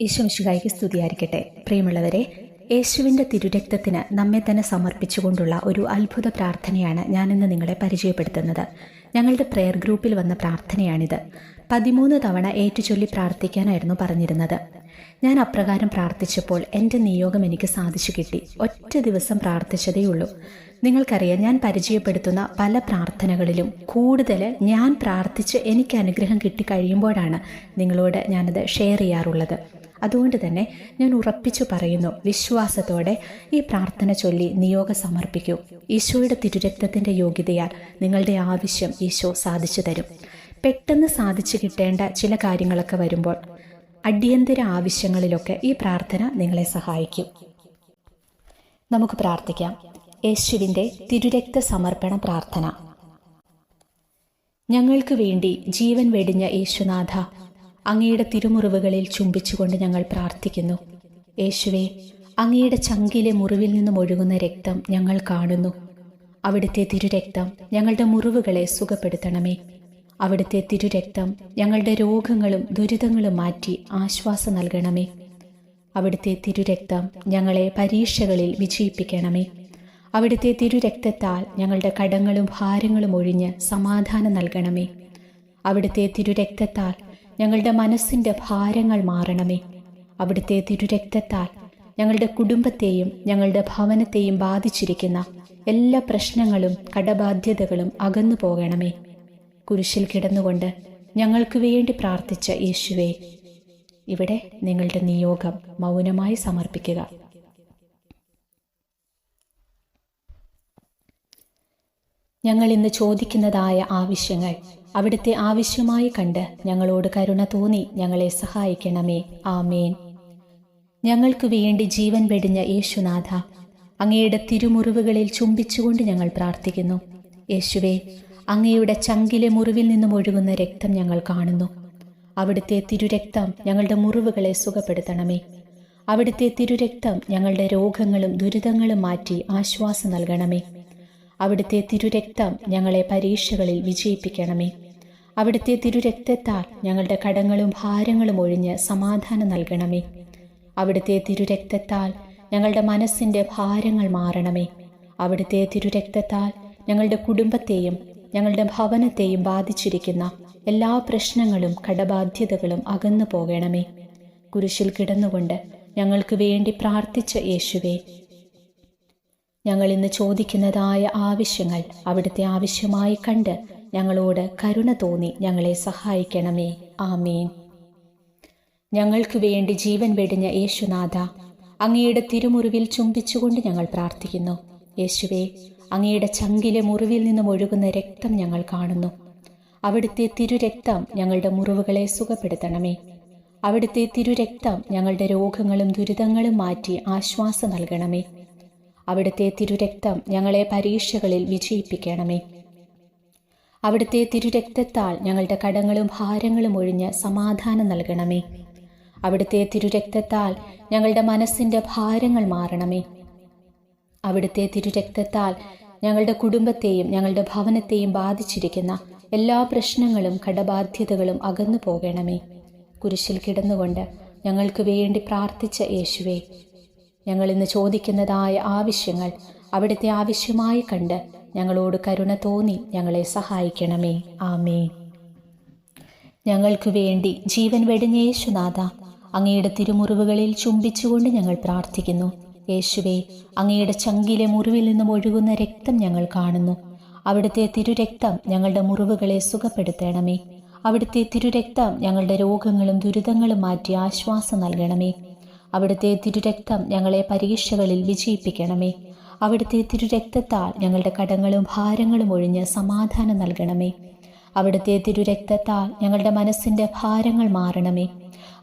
ഈശോമിശുകായിക്ക് സ്തുതിയായിരിക്കട്ടെ. പ്രിയമുള്ളവരെ യേശുവിന്റെ തിരുരക്തത്തിന് നമ്മെ തന്നെ സമർപ്പിച്ചുകൊണ്ടുള്ള ഒരു അത്ഭുത പ്രാർത്ഥനയാണ് ഞാനിന്ന് നിങ്ങളെ പരിചയപ്പെടുത്തുന്നത്. ഞങ്ങളുടെ പ്രെയർ ഗ്രൂപ്പിൽ വന്ന പ്രാർത്ഥനയാണിത്. പതിമൂന്ന് തവണ ഏറ്റുചൊല്ലി പ്രാർത്ഥിക്കാനായിരുന്നു പറഞ്ഞിരുന്നത്. ഞാൻ അപ്രകാരം പ്രാർത്ഥിച്ചപ്പോൾ എന്റെ നിയോഗം എനിക്ക് സാധിച്ചു കിട്ടി. ഒറ്റ ദിവസം പ്രാർത്ഥിച്ചതേയുള്ളൂ നിങ്ങൾക്കറിയാം ഞാൻ പരിചയപ്പെടുത്തുന്ന പല പ്രാർത്ഥനകളിലും കൂടുതൽ ഞാൻ പ്രാർത്ഥിച്ച് എനിക്ക് അനുഗ്രഹം കിട്ടിക്കഴിയുമ്പോഴാണ് നിങ്ങളോട് ഞാനത് ഷെയർ ചെയ്യാറുള്ളത്. അതുകൊണ്ട് തന്നെ ഞാൻ ഉറപ്പിച്ചു പറയുന്നു വിശ്വാസത്തോടെ ഈ പ്രാർത്ഥന ചൊല്ലി നിയോഗ സമർപ്പിക്കൂ. ഈശോയുടെ തിരുരക്തത്തിന്റെ യോഗ്യതയാൽ നിങ്ങളുടെ ആവശ്യം ഈശോ സാധിച്ചു തരും. പെട്ടെന്ന് സാധിച്ചു കിട്ടേണ്ട ചില കാര്യങ്ങളൊക്കെ വരുമ്പോൾ അടിയന്തര ആവശ്യങ്ങളിലൊക്കെ ഈ പ്രാർത്ഥന നിങ്ങളെ സഹായിക്കും. നമുക്ക് പ്രാർത്ഥിക്കാം. യേശുവിന്റെ തിരുരക്ത സമർപ്പണ പ്രാർത്ഥന. ഞങ്ങൾക്ക് വേണ്ടി ജീവൻ വെടിഞ്ഞ യേശുനാഥ അങ്ങയുടെ തിരുമുറിവുകളിൽ ചുംബിച്ചുകൊണ്ട് ഞങ്ങൾ പ്രാർത്ഥിക്കുന്നു. യേശുവെ അങ്ങയുടെ ചങ്കിലെ മുറിവിൽ നിന്നും ഒഴുകുന്ന രക്തം ഞങ്ങൾ കാണുന്നു. അവിടുത്തെ തിരുരക്തം ഞങ്ങളുടെ മുറിവുകളെ സുഖപ്പെടുത്തണമേ. അവിടുത്തെ തിരുരക്തം ഞങ്ങളുടെ രോഗങ്ങളും ദുരിതങ്ങളും മാറ്റി ആശ്വാസം നൽകണമേ. അവിടുത്തെ തിരുരക്തം ഞങ്ങളെ പരീക്ഷകളിൽ വിജയിപ്പിക്കണമേ. അവിടുത്തെ തിരുരക്തത്താൽ ഞങ്ങളുടെ കടങ്ങളും ഭാരങ്ങളും ഒഴിഞ്ഞ് സമാധാനം നൽകണമേ. അവിടുത്തെ തിരുരക്തത്താൽ ഞങ്ങളുടെ മനസ്സിന്റെ ഭാരങ്ങൾ മാറണമേ. അവിടുത്തെ തിരുരക്തത്താൽ ഞങ്ങളുടെ കുടുംബത്തെയും ഞങ്ങളുടെ ഭവനത്തെയും ബാധിച്ചിരിക്കുന്ന എല്ലാ പ്രശ്നങ്ങളും കടബാധ്യതകളും അകന്നു പോകണമേ. കുരിശിൽ കിടന്നുകൊണ്ട് ഞങ്ങൾക്ക് വേണ്ടി പ്രാർത്ഥിച്ച യേശുവേ ഇവിടെ നിങ്ങളുടെ നിയോഗം മൗനമായി സമർപ്പിക്കുക. ഞങ്ങൾ ഇന്ന് ചോദിക്കുന്നതായ ആവശ്യങ്ങൾ അവിടുത്തെ ആവശ്യമായി കണ്ട് ഞങ്ങളോട് കരുണ തോന്നി ഞങ്ങളെ സഹായിക്കണമേ. ആമേൻ. ഞങ്ങൾക്ക് വേണ്ടി ജീവൻ വെടിഞ്ഞ യേശുനാഥ അങ്ങയുടെ തിരുമുറിവുകളിൽ ചുംബിച്ചുകൊണ്ട് ഞങ്ങൾ പ്രാർത്ഥിക്കുന്നു. യേശുവേ അങ്ങയുടെ ചങ്കിലെ മുറിവിൽ നിന്നും ഒഴുകുന്ന രക്തം ഞങ്ങൾ കാണുന്നു. അവിടുത്തെ തിരുരക്തം ഞങ്ങളുടെ മുറിവുകളെ സുഖപ്പെടുത്തണമേ. അവിടുത്തെ തിരുരക്തം ഞങ്ങളുടെ രോഗങ്ങളും ദുരിതങ്ങളും മാറ്റി ആശ്വാസം നൽകണമേ. അവിടുത്തെ തിരുരക്തം ഞങ്ങളെ പരീക്ഷകളിൽ വിജയിപ്പിക്കണമേ. അവിടുത്തെ തിരുരക്തത്താൽ ഞങ്ങളുടെ കടങ്ങളും ഭാരങ്ങളും ഒഴിഞ്ഞ് സമാധാനം നൽകണമേ. അവിടുത്തെ തിരുരക്തത്താൽ ഞങ്ങളുടെ മനസ്സിന്റെ ഭാരങ്ങൾ മാറണമേ. അവിടുത്തെ തിരുരക്തത്താൽ ഞങ്ങളുടെ കുടുംബത്തെയും ഞങ്ങളുടെ ഭവനത്തെയും ബാധിച്ചിരിക്കുന്ന എല്ലാ പ്രശ്നങ്ങളും കടബാധ്യതകളും അകന്നു പോകണമേ. കുരിശിൽ കിടന്നുകൊണ്ട് ഞങ്ങൾക്ക് വേണ്ടി പ്രാർത്ഥിച്ച യേശുവേ ഞങ്ങൾ ഇന്ന് ചോദിക്കുന്നതായ ആവശ്യങ്ങൾ അവിടുത്തെ ആവശ്യമായി കണ്ട് ഞങ്ങളോട് കരുണ തോന്നി ഞങ്ങളെ സഹായിക്കണമേ. ആമീൻ. ഞങ്ങൾക്ക് വേണ്ടി ജീവൻ വെടിഞ്ഞ യേശുനാഥ അങ്ങയുടെ തിരുമുറിവിൽ ചുംബിച്ചുകൊണ്ട് ഞങ്ങൾ പ്രാർത്ഥിക്കുന്നു. യേശുവേ അങ്ങയുടെ ചങ്കിലെ മുറിവിൽ നിന്നും ഒഴുകുന്ന രക്തം ഞങ്ങൾ കാണുന്നു. അവിടുത്തെ തിരുരക്തം ഞങ്ങളുടെ മുറിവുകളെ സുഖപ്പെടുത്തണമേ. അവിടുത്തെ തിരുരക്തം ഞങ്ങളുടെ രോഗങ്ങളും ദുരിതങ്ങളും മാറ്റി ആശ്വാസം നൽകണമേ. അവിടുത്തെ തിരുരക്തം ഞങ്ങളെ പരീക്ഷകളിൽ വിജയിപ്പിക്കണമേ. അവിടുത്തെ തിരുരക്തത്താൽ ഞങ്ങളുടെ കടങ്ങളും ഭാരങ്ങളും ഒഴിഞ്ഞ് സമാധാനം നൽകണമേ. അവിടുത്തെ തിരുരക്തത്താൽ ഞങ്ങളുടെ മനസ്സിന്റെ ഭാരങ്ങൾ മാറണമേ. അവിടുത്തെ തിരുരക്തത്താൽ ഞങ്ങളുടെ കുടുംബത്തെയും ഞങ്ങളുടെ ഭവനത്തെയും ബാധിച്ചിരിക്കുന്ന എല്ലാ പ്രശ്നങ്ങളും കടബാധ്യതകളും അകന്നു പോകണമേ. കുരിശിൽ കിടന്നുകൊണ്ട് ഞങ്ങൾക്ക് വേണ്ടി പ്രാർത്ഥിച്ച യേശുവേ ഞങ്ങളിന്ന് ചോദിക്കുന്നതായ ആവശ്യങ്ങൾ അവിടുത്തെ ആവശ്യമായി കണ്ട് ഞങ്ങളോട് കരുണ തോന്നി ഞങ്ങളെ സഹായിക്കണമേ. ആമേ ഞങ്ങൾക്കു വേണ്ടി ജീവൻ വെടിഞ്ഞ യേശുനാഥ അങ്ങയുടെ തിരുമുറിവുകളിൽ ചുംബിച്ചുകൊണ്ട് ഞങ്ങൾ പ്രാർത്ഥിക്കുന്നു. യേശുവേ അങ്ങയുടെ ചങ്കിലെ മുറിവിൽ നിന്നും ഒഴുകുന്ന രക്തം ഞങ്ങൾ കാണുന്നു. അവിടുത്തെ തിരുരക്തം ഞങ്ങളുടെ മുറിവുകളെ സുഖപ്പെടുത്തണമേ. അവിടുത്തെ തിരുരക്തം ഞങ്ങളുടെ രോഗങ്ങളും ദുരിതങ്ങളും മാറ്റി ആശ്വാസം നൽകണമേ. അവിടുത്തെ തിരുരക്തം ഞങ്ങളെ പരീക്ഷകളിൽ വിജയിപ്പിക്കണമേ. അവിടുത്തെ തിരുരക്തത്താൽ ഞങ്ങളുടെ കടങ്ങളും ഭാരങ്ങളും ഒഴിഞ്ഞ് സമാധാനം നൽകണമേ. അവിടുത്തെ തിരുരക്തത്താൽ ഞങ്ങളുടെ മനസ്സിന്റെ ഭാരങ്ങൾ മാറണമേ.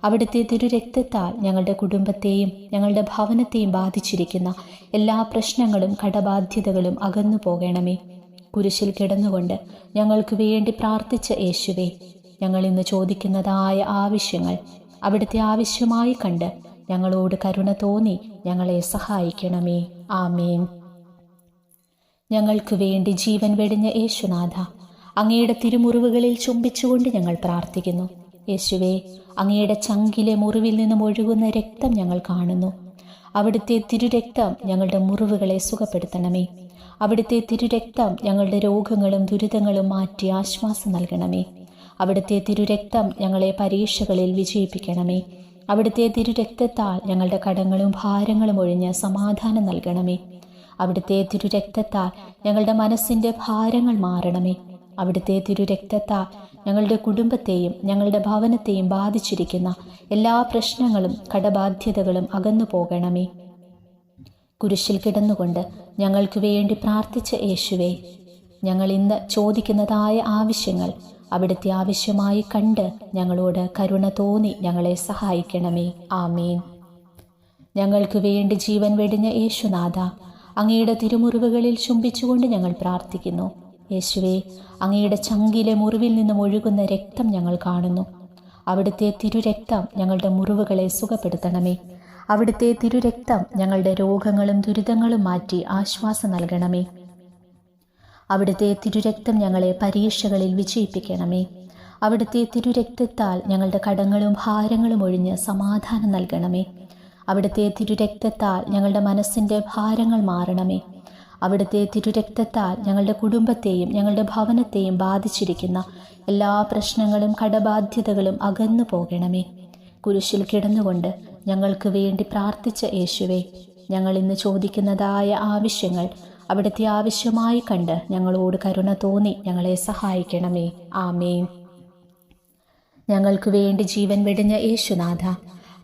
അവിടുത്തെ തിരുരക്തത്താൽ ഞങ്ങളുടെ കുടുംബത്തെയും ഞങ്ങളുടെ ഭവനത്തെയും ബാധിച്ചിരിക്കുന്ന എല്ലാ പ്രശ്നങ്ങളും കടബാധ്യതകളും അകന്നു പോകണമേ. കുരിശിൽ കിടന്നുകൊണ്ട് ഞങ്ങൾക്ക് വേണ്ടി പ്രാർത്ഥിച്ച യേശുവേ ഞങ്ങൾ ഇന്ന് ചോദിക്കുന്നതായ ആവശ്യങ്ങൾ അവിടുത്തെ ആവശ്യമായി കണ്ട് ഞങ്ങളോട് കരുണ തോന്നി ഞങ്ങളെ സഹായിക്കണമേ. ആമേൻ. ഞങ്ങൾക്ക് വേണ്ടി ജീവൻ വെടിഞ്ഞ യേശുനാഥ അങ്ങയുടെ തിരുമുറിവുകളിൽ ചുംബിച്ചുകൊണ്ട് ഞങ്ങൾ പ്രാർത്ഥിക്കുന്നു. യേശുവേ അങ്ങയുടെ ചങ്കിലെ മുറിവിൽ നിന്നും ഒഴുകുന്ന രക്തം ഞങ്ങൾ കാണുന്നു. അവിടുത്തെ തിരുരക്തം ഞങ്ങളുടെ മുറിവുകളെ സുഖപ്പെടുത്തണമേ. അവിടുത്തെ തിരുരക്തം ഞങ്ങളുടെ രോഗങ്ങളും ദുരിതങ്ങളും മാറ്റി ആശ്വാസം നൽകണമേ. അവിടുത്തെ തിരുരക്തം ഞങ്ങളെ പരീക്ഷകളിൽ വിജയിപ്പിക്കണമേ. അവിടുത്തെ തിരുരക്തത്താൽ ഞങ്ങളുടെ കടങ്ങളും ഭാരങ്ങളും ഒഴിഞ്ഞ് സമാധാനം നൽകണമേ. അവിടുത്തെ തിരുരക്തത്താൽ ഞങ്ങളുടെ മനസ്സിന്റെ ഭാരങ്ങൾ മാറണമേ. അവിടുത്തെ തിരുരക്തത്താൽ ഞങ്ങളുടെ കുടുംബത്തെയും ഞങ്ങളുടെ ഭവനത്തെയും ബാധിച്ചിരിക്കുന്ന എല്ലാ പ്രശ്നങ്ങളും കടബാധ്യതകളും അകന്നു പോകണമേ. കുരിശിൽ കിടന്നുകൊണ്ട് ഞങ്ങൾക്ക് വേണ്ടി പ്രാർത്ഥിച്ച യേശുവേ ഞങ്ങൾ ഇന്ന് ചോദിക്കുന്നതായ ആവശ്യങ്ങൾ അവിടുത്തെ ആവശ്യമായി കണ്ട് ഞങ്ങളോട് കരുണ തോന്നി ഞങ്ങളെ സഹായിക്കണമേ. ആമീൻ. ഞങ്ങൾക്ക് വേണ്ടി ജീവൻ വെടിഞ്ഞ യേശുനാഥ അങ്ങയുടെ തിരുമുറിവുകളിൽ ചുംബിച്ചുകൊണ്ട് ഞങ്ങൾ പ്രാർത്ഥിക്കുന്നു. യേശുവേ അങ്ങയുടെ ചങ്കിലെ മുറിവിൽ നിന്നും ഒഴുകുന്ന രക്തം ഞങ്ങൾ കാണുന്നു. അവിടുത്തെ തിരുരക്തം ഞങ്ങളുടെ മുറിവുകളെ സുഖപ്പെടുത്തണമേ. അവിടുത്തെ തിരുരക്തം ഞങ്ങളുടെ രോഗങ്ങളും ദുരിതങ്ങളും മാറ്റി ആശ്വാസം നൽകണമേ. അവിടുത്തെ തിരുരക്തം ഞങ്ങളെ പരീക്ഷകളിൽ വിജയിപ്പിക്കണമേ. അവിടുത്തെ തിരുരക്തത്താൽ ഞങ്ങളുടെ കടങ്ങളും ഭാരങ്ങളും ഒഴിഞ്ഞ് സമാധാനം നൽകണമേ. അവിടുത്തെ തിരുരക്തത്താൽ ഞങ്ങളുടെ മനസ്സിന്റെ ഭാരങ്ങൾ മാറണമേ. അവിടുത്തെ തിരുരക്തത്താൽ ഞങ്ങളുടെ കുടുംബത്തെയും ഞങ്ങളുടെ ഭവനത്തെയും ബാധിച്ചിരിക്കുന്ന എല്ലാ പ്രശ്നങ്ങളും കടബാധ്യതകളും അകന്നു പോകണമേ. കുരിശിൽ കിടന്നുകൊണ്ട് ഞങ്ങൾക്ക് വേണ്ടി പ്രാർത്ഥിച്ച യേശുവേ ഞങ്ങൾ ഇന്ന് ചോദിക്കുന്നതായ ആവശ്യങ്ങൾ അവിടുത്തെ ആവശ്യമായി കണ്ട് ഞങ്ങളോട് കരുണ തോന്നി ഞങ്ങളെ സഹായിക്കണമേ. ആമേൻ. ഞങ്ങൾക്ക് വേണ്ടി ജീവൻ വെടിഞ്ഞ യേശുനാഥ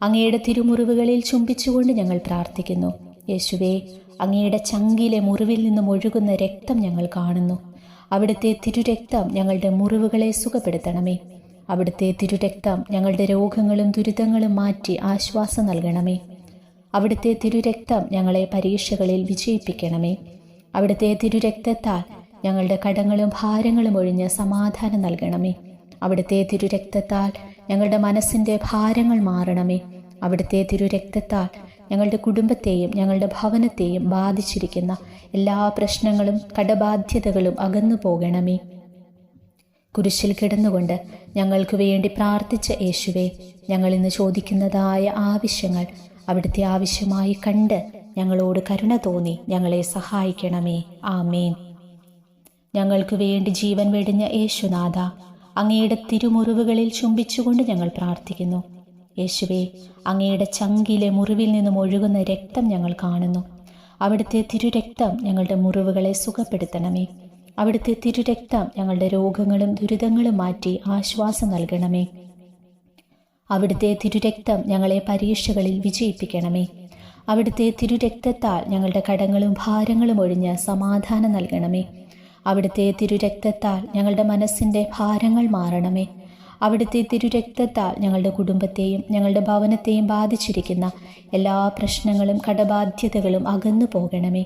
അങ്ങയുടെ തിരുമുറിവുകളിൽ ചുംബിച്ചുകൊണ്ട് ഞങ്ങൾ പ്രാർത്ഥിക്കുന്നു. യേശുവേ അങ്ങയുടെ ചങ്കിലെ മുറിവിൽ നിന്നും ഒഴുകുന്ന രക്തം ഞങ്ങൾ കാണുന്നു. അവിടുത്തെ തിരുരക്തം ഞങ്ങളുടെ മുറിവുകളെ സുഖപ്പെടുത്തണമേ. അവിടുത്തെ തിരുരക്തം ഞങ്ങളുടെ രോഗങ്ങളും ദുരിതങ്ങളും മാറ്റി ആശ്വാസം നൽകണമേ. അവിടുത്തെ തിരുരക്തം ഞങ്ങളെ പരീക്ഷകളിൽ വിജയിപ്പിക്കണമേ. അവിടുത്തെ തിരുരക്തത്താൽ ഞങ്ങളുടെ കടങ്ങളും ഭാരങ്ങളും ഒഴിഞ്ഞ് സമാധാനം നൽകണമേ. അവിടുത്തെ തിരുരക്തത്താൽ ഞങ്ങളുടെ മനസ്സിന്റെ ഭാരങ്ങൾ മാറണമേ. അവിടുത്തെ തിരുരക്തത്താൽ ഞങ്ങളുടെ കുടുംബത്തെയും ഞങ്ങളുടെ ഭവനത്തെയും ബാധിച്ചിരിക്കുന്ന എല്ലാ പ്രശ്നങ്ങളും കടബാധ്യതകളും അകന്നു പോകണമേ. കുരിശിൽ കിടന്നുകൊണ്ട് ഞങ്ങൾക്ക് വേണ്ടി പ്രാർത്ഥിച്ച യേശുവെ ഞങ്ങളിന്ന് ചോദിക്കുന്നതായ ആവശ്യങ്ങൾ അവിടുത്തെ ആവശ്യമായി കണ്ട് ഞങ്ങളോട് കരുണ തോന്നി. ഞങ്ങളെ സഹായിക്കണമേ. ആമേൻ. ഞങ്ങൾക്ക് വേണ്ടി ജീവൻ വെടിഞ്ഞ യേശുനാഥ അങ്ങയുടെ തിരുമുറിവുകളിൽ ചുംബിച്ചുകൊണ്ട് ഞങ്ങൾ പ്രാർത്ഥിക്കുന്നു. യേശുവേ അങ്ങയുടെ ചങ്കിലെ മുറിവിൽ നിന്നും ഒഴുകുന്ന രക്തം ഞങ്ങൾ കാണുന്നു. അവിടുത്തെ തിരുരക്തം ഞങ്ങളുടെ മുറിവുകളെ സുഖപ്പെടുത്തണമേ. അവിടുത്തെ തിരുരക്തം ഞങ്ങളുടെ രോഗങ്ങളും ദുരിതങ്ങളും മാറ്റി ആശ്വാസം നൽകണമേ. അവിടുത്തെ തിരുരക്തം ഞങ്ങളെ പരീക്ഷകളിൽ വിജയിപ്പിക്കണമേ. അവിടുത്തെ തിരുരക്തത്താൽ ഞങ്ങളുടെ കടങ്ങളും ഭാരങ്ങളും ഒഴിഞ്ഞ് സമാധാനം നൽകണമേ. അവിടുത്തെ തിരുരക്തത്താൽ ഞങ്ങളുടെ മനസ്സിന്റെ ഭാരങ്ങൾ മാറണമേ. അവിടുത്തെ തിരുരക്തത്താൽ ഞങ്ങളുടെ കുടുംബത്തെയും ഞങ്ങളുടെ ഭവനത്തെയും ബാധിച്ചിരിക്കുന്ന എല്ലാ പ്രശ്നങ്ങളും കടബാധ്യതകളും അകന്നു പോകണമേ.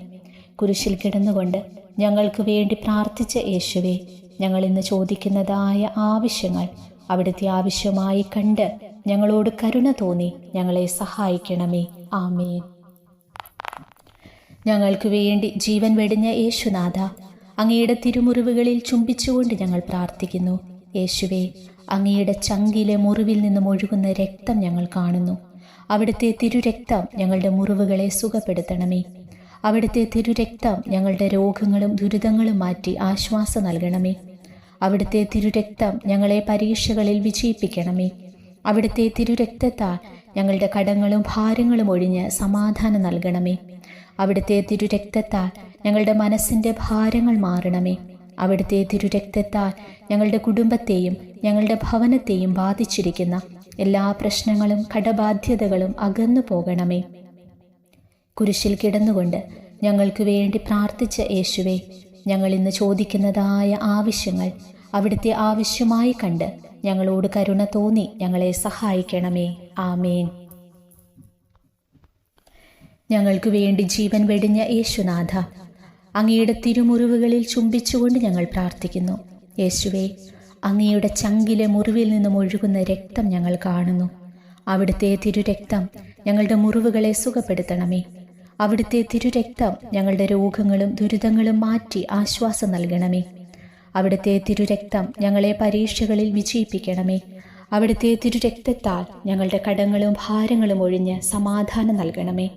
കുരിശിൽ കിടന്നുകൊണ്ട് ഞങ്ങൾക്ക് വേണ്ടി പ്രാർത്ഥിച്ച യേശുവേ ഞങ്ങൾ ഇന്ന് ചോദിക്കുന്നതായ ആവശ്യങ്ങൾ അവിടുത്തെ ആവശ്യമായി കണ്ട് ഞങ്ങളോട് കരുണ തോന്നി ഞങ്ങളെ സഹായിക്കണമേ. ആമേൻ. ഞങ്ങൾക്ക് വേണ്ടി ജീവൻ വെടിഞ്ഞ യേശുനാഥ അങ്ങയുടെ തിരുമുറിവുകളിൽ ചുംബിച്ചുകൊണ്ട് ഞങ്ങൾ പ്രാർത്ഥിക്കുന്നു. യേശുവേ അങ്ങയുടെ ചങ്കിലെ മുറിവിൽ നിന്നും ഒഴുകുന്ന രക്തം ഞങ്ങൾ കാണുന്നു. അവിടുത്തെ തിരുരക്തം ഞങ്ങളുടെ മുറിവുകളെ സുഖപ്പെടുത്തണമേ. അവിടുത്തെ തിരുരക്തം ഞങ്ങളുടെ രോഗങ്ങളും ദുരിതങ്ങളും മാറ്റി ആശ്വാസം നൽകണമേ. അവിടുത്തെ തിരുരക്തം ഞങ്ങളെ പരീക്ഷകളിൽ വിജയിപ്പിക്കണമേ. അവിടുത്തെ തിരുരക്തത്താൽ ഞങ്ങളുടെ കടങ്ങളും ഭാരങ്ങളും ഒഴിഞ്ഞ് സമാധാനം നൽകണമേ. അവിടുത്തെ തിരുരക്തത്താൽ ഞങ്ങളുടെ മനസ്സിന്റെ ഭാരങ്ങൾ മാറണമേ. അവിടുത്തെ തിരുരക്തത്താൽ ഞങ്ങളുടെ കുടുംബത്തെയും ഞങ്ങളുടെ ഭവനത്തെയും ബാധിച്ചിരിക്കുന്ന എല്ലാ പ്രശ്നങ്ങളും കടബാധ്യതകളും അകന്നു പോകണമേ. കുരിശിൽ കിടന്നുകൊണ്ട് ഞങ്ങൾക്ക് വേണ്ടി പ്രാർത്ഥിച്ച യേശുവെ ഞങ്ങൾ ഇന്ന് ചോദിക്കുന്നതായ ആവശ്യങ്ങൾ അവിടുത്തെ ആവശ്യമായി കണ്ട് ഞങ്ങളോട് കരുണ തോന്നി ഞങ്ങളെ സഹായിക്കണമേ. ആമേൻ. ഞങ്ങൾക്ക് വേണ്ടി ജീവൻ വെടിഞ്ഞ യേശുനാഥ അങ്ങയുടെ തിരുമുറിവുകളിൽ ചുംബിച്ചുകൊണ്ട് ഞങ്ങൾ പ്രാർത്ഥിക്കുന്നു. യേശുവേ അങ്ങയുടെ ചങ്കിലെ മുറിവിൽ നിന്നും ഒഴുകുന്ന രക്തം ഞങ്ങൾ കാണുന്നു. അവിടുത്തെ തിരുരക്തം ഞങ്ങളുടെ മുറിവുകളെ സുഖപ്പെടുത്തണമേ. അവിടുത്തെ തിരുരക്തം ഞങ്ങളുടെ രോഗങ്ങളും ദുരിതങ്ങളും മാറ്റി ആശ്വാസം നൽകണമേ. അവിടുത്തെ തിരുരക്തം ഞങ്ങളെ പരീക്ഷകളിൽ വിജയിപ്പിക്കണമേ. അവിടുത്തെ തിരുരക്തത്താൽ ഞങ്ങളുടെ കടങ്ങളും ഭാരങ്ങളും ഒഴിഞ്ഞ് സമാധാനം നൽകണമേ.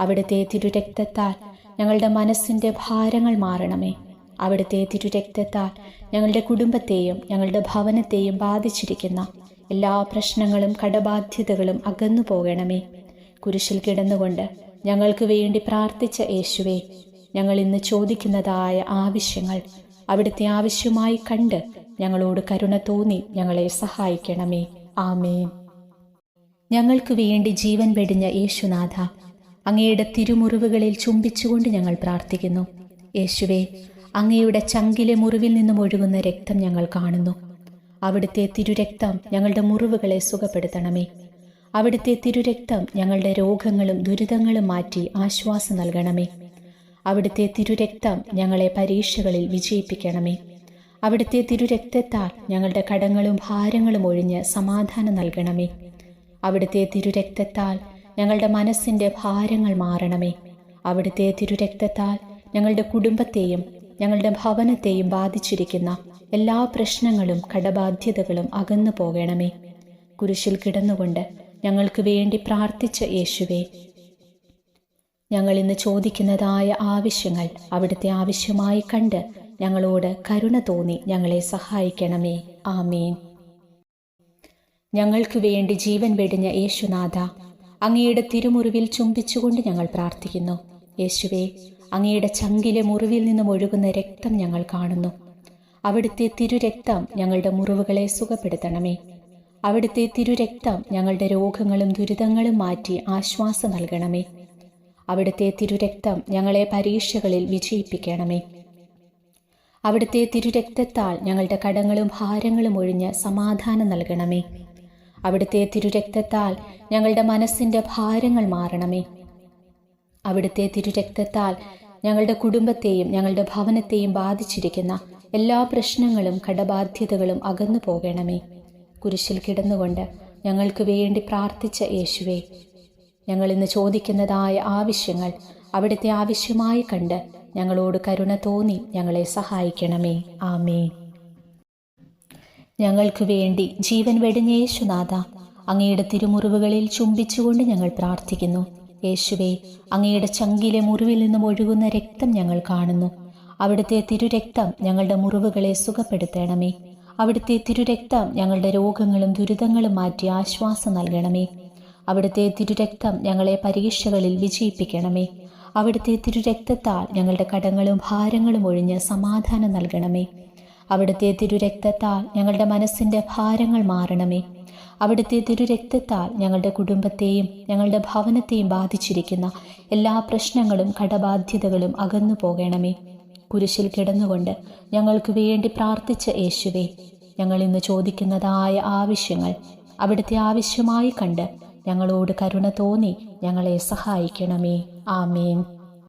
അവിടുത്തെ തിരുരക്തത്താൽ ഞങ്ങളുടെ മനസ്സിന്റെ ഭാരങ്ങൾ മാറണമേ. അവിടുത്തെ തിരുരക്തത്താൽ ഞങ്ങളുടെ കുടുംബത്തെയും ഞങ്ങളുടെ ഭവനത്തെയും ബാധിച്ചിരിക്കുന്ന എല്ലാ പ്രശ്നങ്ങളും കടബാധ്യതകളും അകന്നു പോകണമേ. കുരിശിൽ കിടന്നുകൊണ്ട് ഞങ്ങൾക്ക് വേണ്ടി പ്രാർത്ഥിച്ച യേശുവേ ഞങ്ങൾ ഇന്ന് ചോദിക്കുന്നതായ ആവശ്യങ്ങൾ അവിടുത്തെ ആവശ്യമായി കണ്ട് ഞങ്ങളോട് കരുണ തോന്നി ഞങ്ങളെ സഹായിക്കണമേ. ആമേൻ. ഞങ്ങൾക്ക് വേണ്ടി ജീവൻ വെടിഞ്ഞ യേശുനാഥ അങ്ങയുടെ തിരുമുറിവുകളിൽ ചുംബിച്ചുകൊണ്ട് ഞങ്ങൾ പ്രാർത്ഥിക്കുന്നു. യേശുവേ അങ്ങയുടെ ചങ്കിലെ മുറിവിൽ നിന്നും ഒഴുകുന്ന രക്തം ഞങ്ങൾ കാണുന്നു. അവിടുത്തെ തിരുരക്തം ഞങ്ങളുടെ മുറിവുകളെ സുഖപ്പെടുത്തണമേ. അവിടുത്തെ തിരുരക്തം ഞങ്ങളുടെ രോഗങ്ങളും ദുരിതങ്ങളും മാറ്റി ആശ്വാസം നൽകണമേ. അവിടുത്തെ തിരുരക്തം ഞങ്ങളെ പരീക്ഷകളിൽ വിജയിപ്പിക്കണമേ. അവിടുത്തെ തിരുരക്തത്താൽ ഞങ്ങളുടെ കടങ്ങളും ഭാരങ്ങളും ഒഴിഞ്ഞ് സമാധാനം നൽകണമേ. അവിടുത്തെ തിരുരക്തത്താൽ ഞങ്ങളുടെ മനസ്സിന്റെ ഭാരങ്ങൾ മാറണമേ. അവിടുത്തെ തിരുരക്തത്താൽ ഞങ്ങളുടെ കുടുംബത്തെയും ഞങ്ങളുടെ ഭവനത്തെയും ബാധിച്ചിരിക്കുന്ന എല്ലാ പ്രശ്നങ്ങളും കടബാധ്യതകളും അകന്നു പോകണമേ. കുരിശിൽ കിടന്നുകൊണ്ട് ഞങ്ങൾക്ക് വേണ്ടി പ്രാർത്ഥിച്ച യേശുവേ ഞങ്ങൾ ഇന്ന് ചോദിക്കുന്നതായ ആവശ്യങ്ങൾ അവിടുത്തെ ആവശ്യമായി കണ്ട് ഞങ്ങളോട് കരുണ തോന്നി ഞങ്ങളെ സഹായിക്കണമേ. ആമീൻ. ഞങ്ങൾക്കു വേണ്ടി ജീവൻ വെടിഞ്ഞ യേശുനാഥ അങ്ങയുടെ തിരുമുറിവിൽ ചുംബിച്ചുകൊണ്ട് ഞങ്ങൾ പ്രാർത്ഥിക്കുന്നു. യേശുവേ അങ്ങയുടെ ചങ്കിലെ മുറിവിൽ നിന്നും ഒഴുകുന്ന രക്തം ഞങ്ങൾ കാണുന്നു. അവിടുത്തെ തിരുരക്തം ഞങ്ങളുടെ മുറിവുകളെ സുഖപ്പെടുത്തണമേ. അവിടുത്തെ തിരുരക്തം ഞങ്ങളുടെ രോഗങ്ങളും ദുരിതങ്ങളും മാറ്റി ആശ്വാസം നൽകണമേ. അവിടുത്തെ തിരുരക്തം ഞങ്ങളെ പരീക്ഷകളിൽ വിജയിപ്പിക്കണമേ. അവിടുത്തെ തിരുരക്തത്താൽ ഞങ്ങളുടെ കടങ്ങളും ഭാരങ്ങളും ഒഴിഞ്ഞ് സമാധാനം നൽകണമേ. അവിടുത്തെ തിരുരക്തത്താൽ ഞങ്ങളുടെ മനസ്സിന്റെ ഭാരങ്ങൾ മാറണമേ. അവിടുത്തെ തിരുരക്തത്താൽ ഞങ്ങളുടെ കുടുംബത്തെയും ഞങ്ങളുടെ ഭവനത്തെയും ബാധിച്ചിരിക്കുന്ന എല്ലാ പ്രശ്നങ്ങളും കടബാധ്യതകളും അകന്നു പോകണമേ. കുരിശിൽ കിടന്നുകൊണ്ട് ഞങ്ങൾക്ക് വേണ്ടി പ്രാർത്ഥിച്ച യേശുവേ ഞങ്ങളിന്ന് ചോദിക്കുന്നതായ ആവശ്യങ്ങൾ അവിടുത്തെ ആവശ്യമായി കണ്ട് ഞങ്ങളോട് കരുണ തോന്നി ഞങ്ങളെ സഹായിക്കണമേ. ആമേ ഞങ്ങൾക്ക് വേണ്ടി ജീവൻ വെടിഞ്ഞ യേശുനാഥ അങ്ങയുടെ തിരുമുറിവുകളിൽ ചുംബിച്ചുകൊണ്ട് ഞങ്ങൾ പ്രാർത്ഥിക്കുന്നു. യേശുവേ അങ്ങയുടെ ചങ്കിലെ മുറിവിൽ നിന്നും ഒഴുകുന്ന രക്തം ഞങ്ങൾ കാണുന്നു. അവിടുത്തെ തിരുരക്തം ഞങ്ങളുടെ മുറിവുകളെ സുഖപ്പെടുത്തണമേ. അവിടുത്തെ തിരുരക്തം ഞങ്ങളുടെ രോഗങ്ങളും ദുരിതങ്ങളും മാറ്റി ആശ്വാസം നൽകണമേ. അവിടുത്തെ തിരുരക്തം ഞങ്ങളെ പരീക്ഷകളിൽ വിജയിപ്പിക്കണമേ. അവിടുത്തെ തിരുരക്തത്താൽ ഞങ്ങളുടെ കടങ്ങളും ഭാരങ്ങളും ഒഴിഞ്ഞ് സമാധാനം നൽകണമേ. അവിടുത്തെ തിരുരക്തത്താൽ ഞങ്ങളുടെ മനസ്സിന്റെ ഭാരങ്ങൾ മാറണമേ. അവിടുത്തെ തിരുരക്തത്താൽ ഞങ്ങളുടെ കുടുംബത്തെയും ഞങ്ങളുടെ ഭവനത്തെയും ബാധിച്ചിരിക്കുന്ന എല്ലാ പ്രശ്നങ്ങളും കടബാധ്യതകളും അകന്നു പോകണമേ. കുരിശിൽ കിടന്നുകൊണ്ട് ഞങ്ങൾക്ക് വേണ്ടി പ്രാർത്ഥിച്ച യേശുവേ ഞങ്ങൾ ഇന്ന് ചോദിക്കുന്നതായ ആവശ്യങ്ങൾ അവിടുത്തെ ആവശ്യമായി കണ്ട് ഞങ്ങളോട് കരുണ തോന്നി ഞങ്ങളെ സഹായിക്കണമേ. ആമേൻ.